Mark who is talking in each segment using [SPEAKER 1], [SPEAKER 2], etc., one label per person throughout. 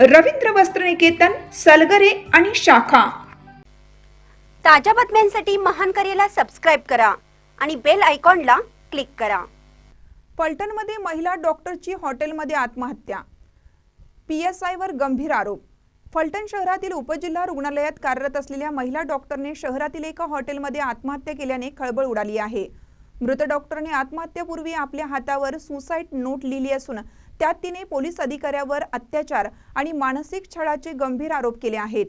[SPEAKER 1] रवींद्र वस्त्रनिकेतन सलगरे आणि शाखा.
[SPEAKER 2] ताज्या बातम्यांसाठी महान करेला सबस्क्राईब करा आणि बेल आयकॉनला क्लिक करा.
[SPEAKER 1] पलटणमध्ये महिला डॉक्टरची हॉटेलमध्ये आत्महत्या. पी एस आयवर गंभीर आरोप. फलटण शहरातील उपजिल्हा रुग्णालयात कार्यरत असलेल्या महिला डॉक्टरने शहरातील एका हॉटेलमध्ये आत्महत्या केल्याने खळबळ उडाली आहे. मृत डॉक्टरने आत्महत्येपूर्वी आपल्या हातावर सुसाईड नोट लिहिली असून त्यात तिने पोलीस अधिकाऱ्यावर अत्याचार आणि मानसिक छळाचे गंभीर आरोप केले आहेत.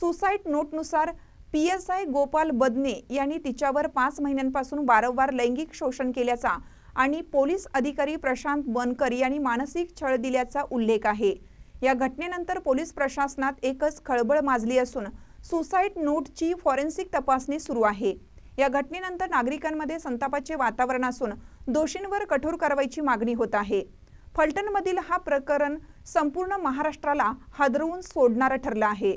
[SPEAKER 1] Suicide नोटनुसार P S I Gopal Badne यांनी तिच्यावर पाच महिन्यांपासून वारंवार लैंगिक शोषण केल्याचा आणि पोलीस अधिकारी प्रशांत बनकर यांनी मानसिक छळ दिल्याचा उल्लेख आहे. या घटनेनंतर पोलीस प्रशासनात एकच खळबळ माजली असून सुसाईड नोटची फॉरेन्सिक तपासणी सुरू आहे. या घटनेनंतर नागरिकांमध्ये संतापाचे वातावरण असून दोषींवर कठोर कारवाईची मागणी होत आहे. फलटणमधील हा प्रकरण संपूर्ण महाराष्ट्राला हादरवून सोडणारं ठरलं आहे.